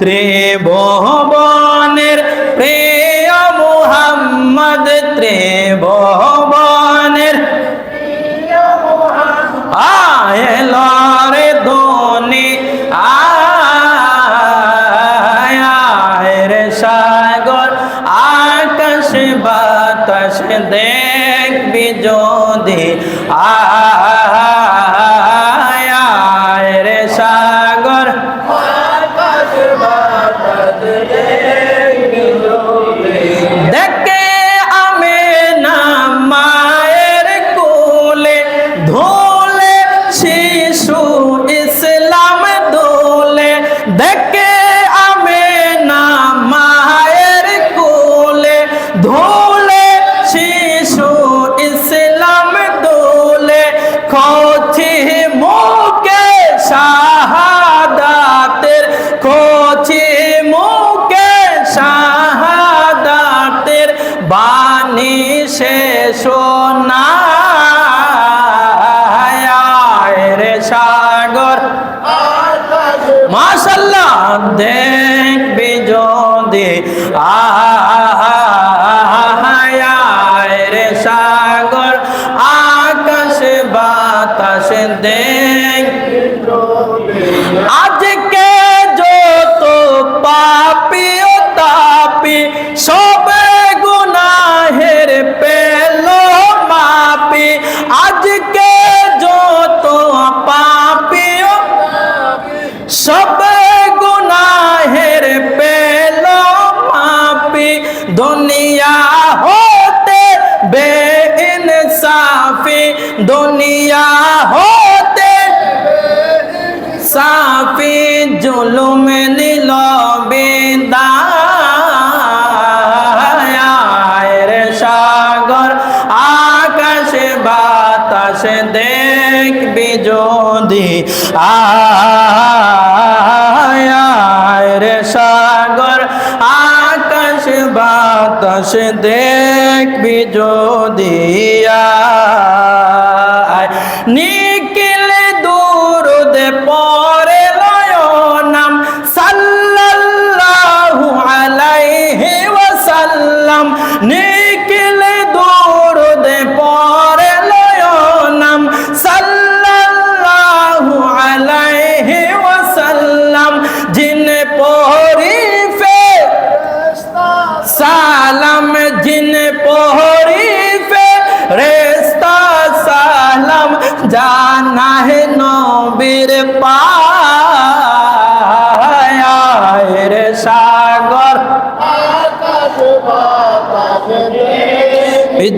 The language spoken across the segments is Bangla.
ত্রিভুবনের প্রিয় মুহাম্মদ ত্রিভুবনের আয়লো রে ধনি আয় রে সাগর, আকাশ বাতাস দেখবি যদি, আয় সাগর। খোঁচি মুখে শাহাদাতের খোঁচি, মুখে শাহাদাতের বাণী শেষ না রে সাগর। মাশাল্লাহ, দেখবি যদি আয় বাতাস দেখ। আজকে দুনিয়া হতে সাফি জুলুম নিল বিদায় রে সাগর, আকাশ বাতাস দেখবি যদি। আয় রে সাগর বাতাস দেখবি যদি আয়। নিখিল দুরুদ পরে লয় নাম সাল্লাল্লাহু আলাইহি ওয়াসাল্লাম। নিখিল দুরুদ পরে লয় নাম সাল্লাল্লাহু আলাইহি ওয়াসাল্লাম। জিন পরিফে জানা হে নবীর পায় রে সাগর।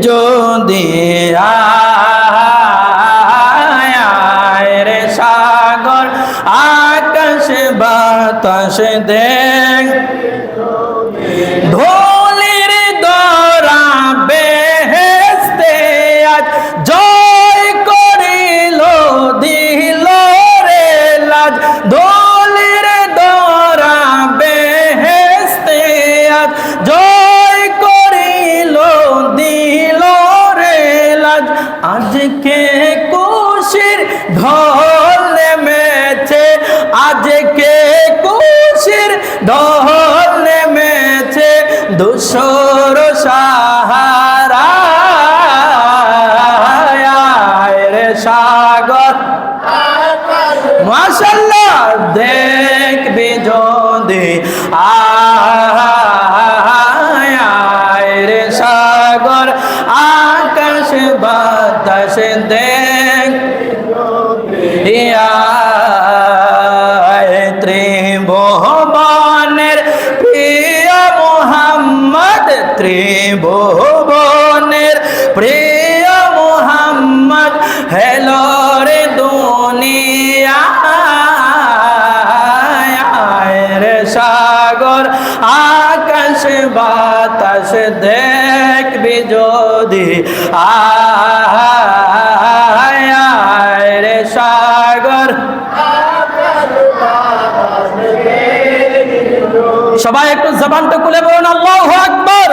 যদি রে সাগর আকাশ বাতাস দেখ ধোলির ঢল নেমেছে আজকে কুশির ঢল নেমেছে দুশোর সাহারা। রে সাগর। মাশাল্লাহ, দেখবি যদি। আয় রে সাগর, আকাশ বাতাস দেখ ত্রিভুবনের প্রিয় মোহাম্মদ, ত্রিভুবনের প্রিয় মোহাম্মদ, হেলো রে দুনিয়া রে সাগর, আকাশ বাতাস দেখবি যদি আয় সবাই একটু জবানটা খুলে বলুন আল্লাহ আকবর।